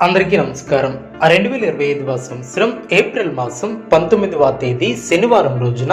అందరికీ నమస్కారం. రెండు వేల ఇరవై ఐదవ సంవత్సరం ఏప్రిల్ మాసం పంతొమ్మిదవ తేదీ శనివారం రోజున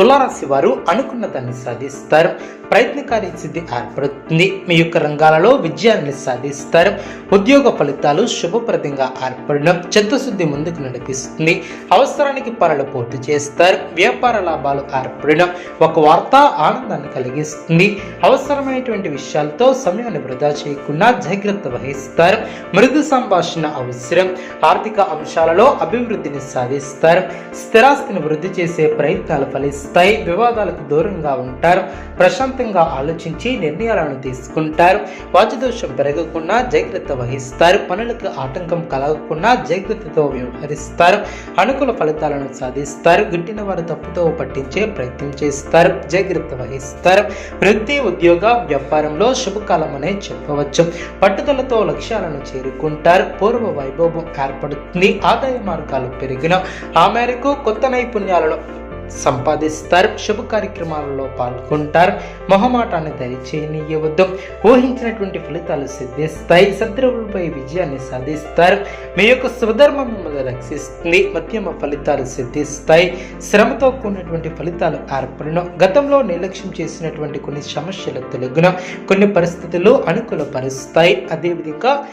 తులారాశి వారు అనుకున్న దాన్ని సాధిస్తారు. ప్రయత్నకారి సిద్ధి ఏర్పడుతుంది. మీ యొక్క రంగాలలో విజయాన్ని సాధిస్తారు. ఉద్యోగ ఫలితాలు శుభప్రదంగా ఏర్పడడం చిత్తశుద్ధి ముందుకు నడిపిస్తుంది. అవసరానికి పనులు పూర్తి చేస్తారు. వ్యాపార లాభాలు ఏర్పడడం ఒక వార్త ఆనందాన్ని కలిగిస్తుంది. అవసరమైనటువంటి విషయాలతో సమయాన్ని వృధా చేయకుండా జాగ్రత్త వహిస్తారు. మృదు సంభాషణ అవసరం. ఆర్థిక అంశాలలో అభివృద్ధిని సాధిస్తారు. స్థిరాస్తిని వృద్ధి చేసే ప్రయత్నాలు స్థాయి వివాదాలకు దూరంగా ఉంటారు. ప్రశాంతంగా ఆలోచించి నిర్ణయాలను తీసుకుంటారు. వాచుదోషం పెరగకుండా జాగ్రత్త వహిస్తారు. పనులకు ఆటంకం కలగకుండా జాగ్రత్తతో వ్యవహరిస్తారు. అనుకూల ఫలితాలను సాధిస్తారు. గిట్టిన వారు తప్పుతో పట్టించే ప్రయత్నం చేస్తారు. జాగ్రత్త వహిస్తారు. వృత్తి ఉద్యోగ వ్యాపారంలో శుభకాలం అనే చెప్పవచ్చు. పట్టుదలతో లక్ష్యాలను చేరుకుంటారు. పూర్వ వైభవం ఏర్పడుతుంది. ఆదాయ మార్గాలు పెరిగిన ఆ మేరకు కొత్త నైపుణ్యాలను సంపాదిస్తారు శుభ కార్యక్రమాలలో పాల్గొంటారు. మొహమాటాన్ని దయచేయనీయవద్దు ఊహించినటువంటి ఫలితాలు సిద్ధిస్తాయి. శత్రువులపై విజయాన్ని సాధిస్తారు. మీ యొక్క స్వధర్మం మిమ్మల్ని రక్షిస్తుంది. మధ్యమ ఫలితాలు సిద్ధిస్తాయి. శ్రమతో కూడినటువంటి ఫలితాలు ఏర్పడిన. గతంలో నిర్లక్ష్యం చేసినటువంటి కొన్ని సమస్యలు తొలగిన. కొన్ని పరిస్థితులు అనుకూలపరుస్తాయి. అదేవిధంగా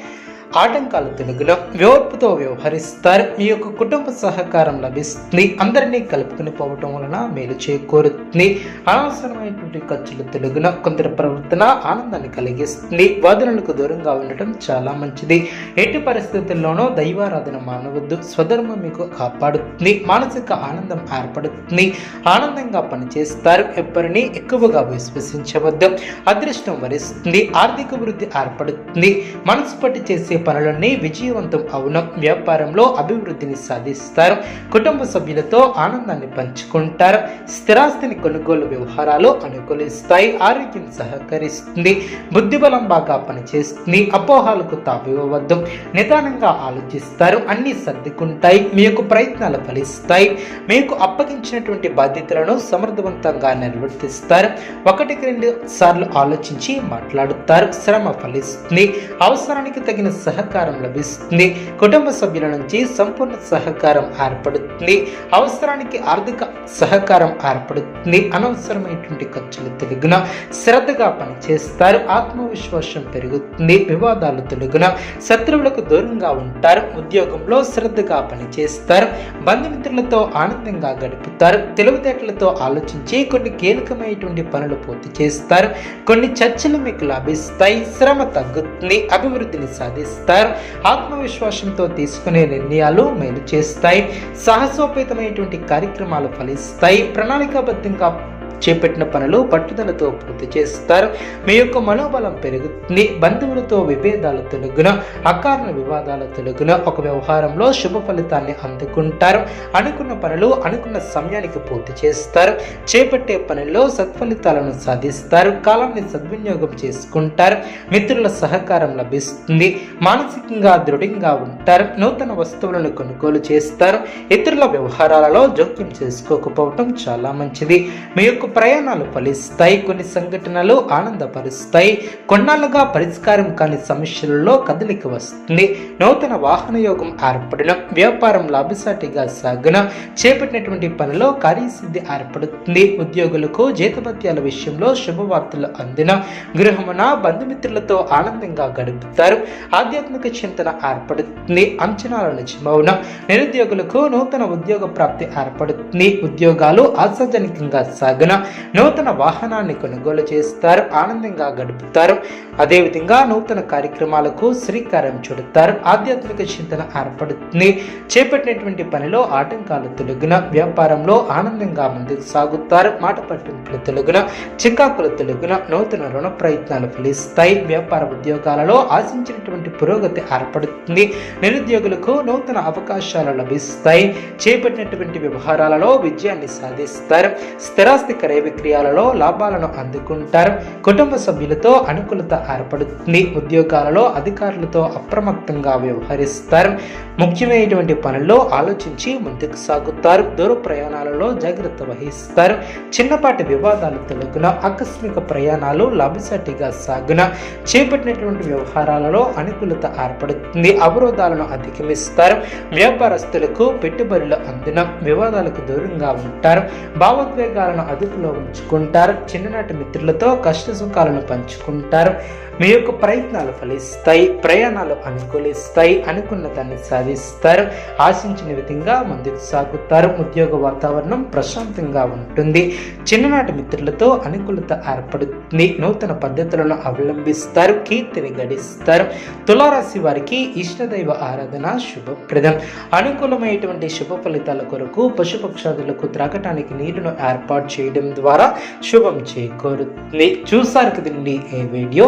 ఆటంకాలు తెలుగులో ఓర్పుతో వ్యవహరిస్తారు. మీ యొక్క కుటుంబ సహకారం లభిస్తుంది. అందరినీ కలుపుకుని పోవటం వలన మేలు చేకూరుతుంది. అనవసరమైనటువంటి ఖర్చులు తెలుగులో కొందరి ప్రవర్తన ఆనందాన్ని కలిగిస్తుంది. వాదనలకు దూరంగా ఉండటం చాలా మంచిది. ఎట్టి పరిస్థితుల్లోనూ దైవారాధన మానవద్దు. స్వధర్మం మీకు కాపాడుతుంది. మానసిక ఆనందం ఏర్పడుతుంది. ఆనందంగా పనిచేస్తారు. ఎవరిని ఎక్కువగా విశ్వసించవద్దు. అదృష్టం వరిస్తుంది. ఆర్థిక వృద్ధి ఏర్పడుతుంది. మనసు పట్టి చేసే పనులన్నీ విజయవంతం అవును. వ్యాపారంలో అభివృద్ధిని సాధిస్తారు. కుటుంబ సభ్యులతో ఆనందాన్ని పంచుకుంటారు. స్థిరాస్తిని కొనుగోలు వ్యవహారాలు అనుకూలిస్తాయి. ఆరోగ్యం సహకరిస్తుంది. బుద్ధిబలం బాగా పనిచేస్తుంది. అపోహాలకు తావివ్వవద్దు నిదానంగా ఆలోచిస్తారు. అన్ని సర్దుకుంటాయి. మీ యొక్క ప్రయత్నాలు ఫలిస్తాయి. మీకు అప్పగించినటువంటి బాధ్యతలను సమర్థవంతంగా నిర్వర్తిస్తారు. ఒకటికి రెండు సార్లు ఆలోచించి మాట్లాడుతారు. శ్రమ ఫలిస్తుంది. అవసరానికి తగిన సహకారం లభిస్తుంది. కుటుంబ సభ్యుల నుంచి సంపూర్ణ సహకారం ఏర్పడుతుంది. అవసరానికి ఆర్థిక సహకారం ఏర్పడుతుంది. అనవసరమైనటువంటి ఖర్చులు తెలుగున శ్రద్ధగా పనిచేస్తారు. ఆత్మవిశ్వాసం పెరుగుతుంది. వివాదాలు తెలుగున శత్రువులకు దూరంగా ఉంటారు. ఉద్యోగంలో శ్రద్ధగా పనిచేస్తారు. బంధుమిత్రులతో ఆనందంగా గడుపుతారు. తెలివితేటలతో ఆలోచించి కొన్ని కీలకమైనటువంటి పనులు పూర్తి చేస్తారు. కొన్ని చర్చలు మీకు లభిస్తాయి. శ్రమ తగ్గుతుంది. అభివృద్ధిని సాధిస్తారు. ఆత్మవిశ్వాసంతో తీసుకునే నిర్ణయాలు మేలు చేస్తాయి. సాహసోపేతమైనటువంటి కార్యక్రమాలు ఫలిస్తాయి. ప్రణాళికాబద్ధంగా చేపట్టిన పనులు పట్టుదలతో పూర్తి చేస్తారు. మీ యొక్క మనోబలం పెరుగుతుంది. బంధువులతో విభేదాలు తొలగున అకారణ వివాదాలు తొలగున ఒక వ్యవహారంలో శుభ ఫలితాన్ని అందుకుంటారు. అనుకున్న పనులు అనుకున్న సమయానికి పూర్తి చేస్తారు. చేపట్టే పనుల్లో సత్ఫలితాలను సాధిస్తారు. కాలాన్ని సద్వినియోగం చేసుకుంటారు. మిత్రుల సహకారం లభిస్తుంది. మానసికంగా దృఢంగా ఉంటారు. నూతన వస్తువులను కొనుగోలు చేస్తారు. ఇతరుల వ్యవహారాలలో జోక్యం చేసుకోకపోవటం చాలా మంచిది. మీ యొక్క ప్రయాణాలు ఫలిస్తాయి కొన్ని సంఘటనలు ఆనందపరుస్తాయి. కొన్నాళ్ళుగా పరిష్కారం కాని సమస్యలలో కదలిక వస్తుంది. నూతన వాహన యోగం ఏర్పడిన వ్యాపారం అభిసాటిగా సాగున చేపట్టినటువంటి పనిలో కార్యసిద్ధి ఏర్పడుతుంది. ఉద్యోగులకు జీతభత్యాల విషయంలో శుభవార్తలు అందిన గృహమున బంధుమిత్రులతో ఆనందంగా గడుపుతారు. ఆధ్యాత్మిక చింతన ఏర్పడుతుంది. అంచనాల నిజమవున నిరుద్యోగులకు నూతన ఉద్యోగ ప్రాప్తి ఏర్పడుతుంది. ఉద్యోగాలు ఆశాజనకంగా సాగున. నూతన వాహనాన్ని కొనుగోలు చేస్తారు ఆనందంగా గడుపుతారు. అదేవిధంగా నూతన కార్యక్రమాలకు శ్రీకారం చుడతారు. ఆధ్యాత్మిక చింతన ఏర్పడుతుంది. చేపట్టినటువంటి పనిలో ఆటంకాలు తొలగిన వ్యాపారంలో ఆనందంగా ముందుకు సాగుతారు. మాట పట్టింపులు తొలగిన చికాకులు తొలగిన నూతన రుణ ప్రయత్నాలు ఫలిస్తాయి. వ్యాపార ఉద్యోగాలలో ఆశించినటువంటి పురోగతి ఏర్పడుతుంది. నిరుద్యోగులకు నూతన అవకాశాలు లభిస్తాయి. చేపట్టినటువంటి వ్యవహారాలలో విజయాన్ని సాధిస్తారు. స్థిరాస్తి క్రయ విక్రయాలలో లాభాలను అందుకుంటారు. కుటుంబ సభ్యులతో అనుకూలత ఏర్పడుతుంది. ఉద్యోగాలలో అధికారులతో అప్రమత్తంగా వ్యవహరిస్తారు. ముఖ్యమైనటువంటి పనుల్లో ఆలోచించి ముందుకు సాగుతారు. దూర ప్రయాణాలలో జాగ్రత్త వహిస్తారు. చిన్నపాటి వివాదాలు తొలగున ఆకస్మిక ప్రయాణాలు లాభసాటిగా సాగున చేపట్టినటువంటి వ్యవహారాలలో అనుకూలత ఏర్పడుతుంది. అవరోధాలను అధిగమిస్తారు. వ్యాపారస్తులకు పెట్టుబడులు అందున వివాదాలకు దూరంగా ఉంటారు. భావోద్వేగాలను అదుపులో ఉంచుకుంటారు. చిన్ననాటి మిత్రులతో కష్ట సుఖాలను పంచుకుంటారు. మీ యొక్క ప్రయత్నాలు ఫలిస్తాయి ప్రయాణాలు అనుకూలిస్తాయి అనుకున్న దాన్ని సాధిస్తారు ఆశించిన విధంగా ముందుకు సాగుతారు ఉద్యోగ వాతావరణం ప్రశాంతంగా ఉంటుంది చిన్ననాటి మిత్రులతో అనుకూలత ఏర్పడుతుంది నూతన పద్ధతులను అవలంబిస్తారు కీర్తిని గడిస్తారు తులారాశి వారికి ఇష్టదైవ ఆరాధన శుభప్రదం. అనుకూలమైనటువంటి శుభ ఫలితాల కొరకు పశుపక్షాదులకు త్రాగటానికి నీరును ఏర్పాటు చేయడం ద్వారా శుభం చేకూరుతుంది. చూసారు కదండి ఈ వీడియో?